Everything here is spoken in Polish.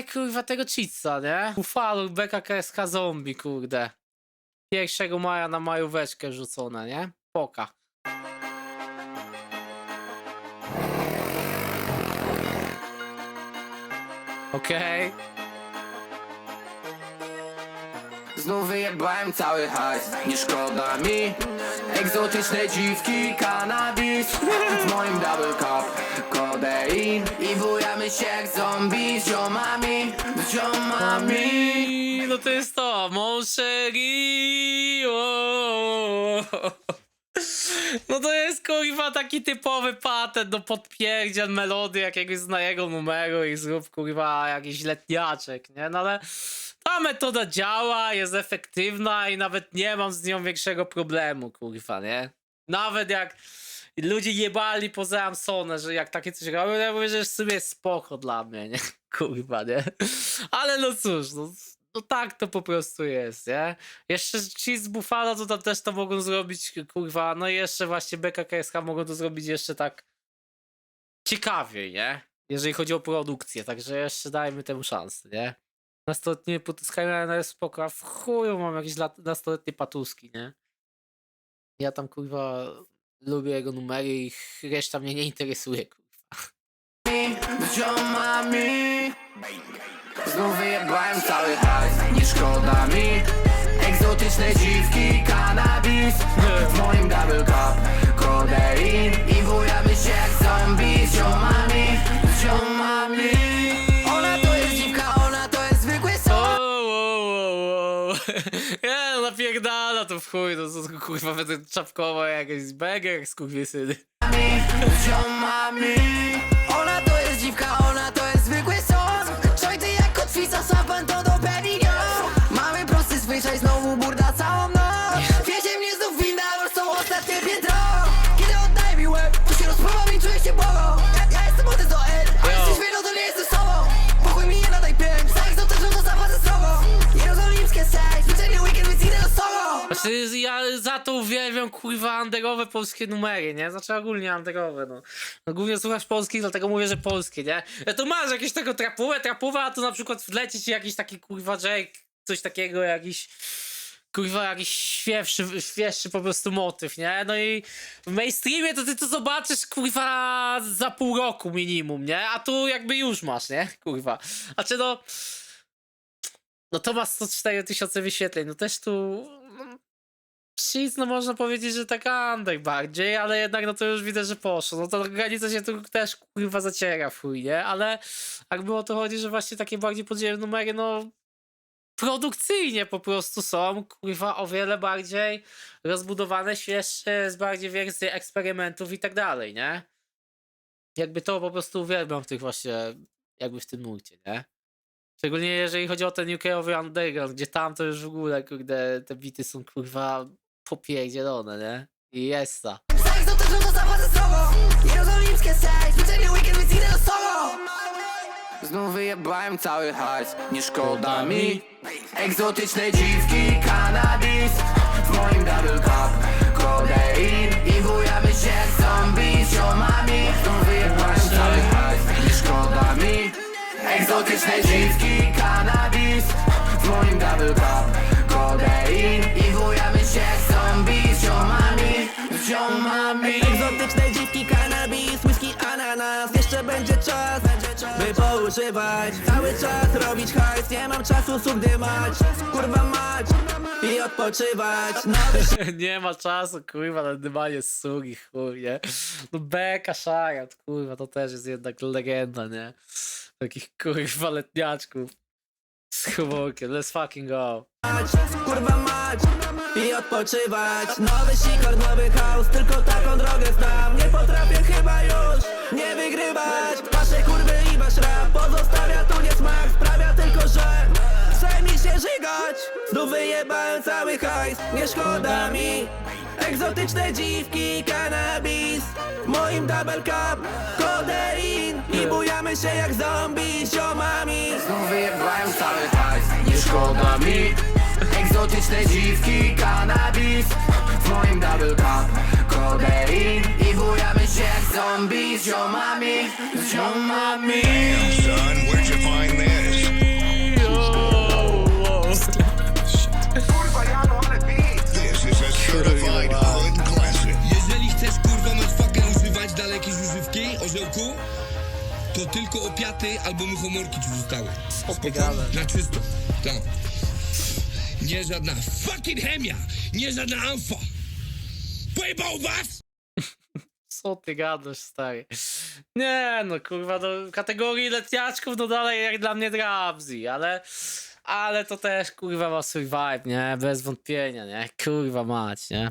daj kurwa tego cheatsa, nie? Buffalo, BKKSK zombie, kurde. 1 maja na majóweczkę rzucone, nie? Poka. Okej. Znów wyjebałem cały hajs, nie szkoda mi Egzotyczne dziwki, cannabis W moim double cup, kodein. I bujamy się jak zombie z ziomami Z ziomami. Mami, no to jest to, Moncherie. No to jest kurwa taki typowy patent do podpierdziel melody jakiegoś znanego numeru i zrób kurwa jakiś letniaczek, nie? No ale ta metoda działa, jest efektywna i nawet nie mam z nią większego problemu, kurwa, nie? Nawet jak ludzie jebali poza Amsonę, że jak takie coś robią, ja mówię, że jest w sumie spoko dla mnie, nie? Kurwa, nie? Ale no cóż, no, no tak to po prostu jest, nie? Jeszcze ci z Buffalo to tam też to mogą zrobić, kurwa, no i jeszcze właśnie BKKSH mogą to zrobić jeszcze tak ciekawiej, nie? Jeżeli chodzi o produkcję, także jeszcze dajmy temu szansę, nie? Nastoletnie potyskania jest spoko, a w chuju mam jakieś lat, nastoletnie patuski, nie? Ja tam, kurwa, lubię jego numery i reszta mnie nie interesuje, kurwa. Znów wyjebałem cały hajs, nie szkoda mi Egzotyczne dziwki, cannabis. W moim double cup, kodein. I bujamy się jak zombie z ziomami Z ziomami. Ona to jest dziwka, ona to jest zwykły O, o, o, o. No napierdala to w chuj, no to kurwa będę czapkował jakiś beger z syny. z ziomami Kiedy oddaj mi łeb, to się rozpływam i czuję się bogą Ja, ja jestem od do L, a jesteś wielo, to nie jestem sobą Pokój mi nie nadaj pięć, za egzotyczną to zapłacę strogo Jerozolimskie sej, zwyczajnie weekend, więc idę do sobą Znaczy ja za to uwielbiam kurwa underowe polskie numery, nie? Znaczy ogólnie underowe, no. no. Głównie słuchasz polskich, dlatego mówię, że polskie, nie? Ja tu masz jakieś tego trapówę, trapówę, a tu na przykład wleci ci jakiś taki kurwa Jake, coś takiego, jakiś kurwa jakiś świeższy, świeższy po prostu motyw, nie? No i w mainstreamie to ty to zobaczysz kurwa za pół roku minimum, nie? A tu jakby już masz, nie? Kurwa. Znaczy no... No to ma 104 tysiące wyświetleń, no też tu... No, Shit, no można powiedzieć, że taka under bardziej, ale jednak no to już widać, że poszło. No to granica się tu też kurwa zaciera w chuj, nie? Ale jakby o to chodzi, że właśnie takie bardziej podzielne numery, no produkcyjnie po prostu są, kurwa, o wiele bardziej rozbudowane, świeższe, z bardziej więcej eksperymentów i tak dalej, nie? Jakby to po prostu uwielbiam w tych właśnie, jakby w tym nurcie, nie? Szczególnie jeżeli chodzi o ten UK-owy underground, gdzie tam to już w ogóle, kurde, te bity są kurwa popierdzielone, nie? I jest ta. Za egzotyczną to zapłacę strogo Jerozolimskie zwyczajnie weekend, więc idę do sobą Znów wyjebałem cały hajs, nie szkoda mi Egzotyczne dziwki, cannabis W moim double cup, kodein. I bujamy się jak zombie z ziomami. Znów wyjebałem cały hajs, nie szkoda mi Egzotyczne dziwki, cannabis W moim double cup, kodein. I bujamy się jak zombie z ziomami. Z ziomami. Egzotyczne dziwki, Cały czas robić hajs, nie mam czasu sugdymać Kurwa mać i odpoczywać Nowy nie ma czasu, kurwa, na dymanie sugi, chuj, nie? No beka, szajat, kurwa, to też jest jednak legenda, nie? Takich kurwa letniaczków z humorkiem, let's fucking go. mać, kurwa mać i odpoczywać Nowy sikor, nowy chaos, tylko taką Znów wyjebałem cały hajs, nie szkoda mi. Egzotyczne dziwki, cannabis. W moim double cup, kodein. I bujamy się jak zombie z ziomami. Znów wyjebałem cały hajs, nie szkoda mi. Egzotyczne dziwki, cannabis. W moim double cup, kodein. I bujamy się jak zombie z ziomami. Z ziomami Son, where'd you find this? To tylko opiaty albo muchomorki ci zostały. Co ty Spoko? gadasz? Na czysto. Tak. Nie żadna fucking chemia, nie żadna amfa. Pojebał was? Co ty gadasz, stary? Nie, no kurwa, do kategorii letniaczków, no dalej jak dla mnie Drabzi, ale... Ale to też kurwa ma swój vibe, nie? Bez wątpienia, nie? Kurwa mać, nie?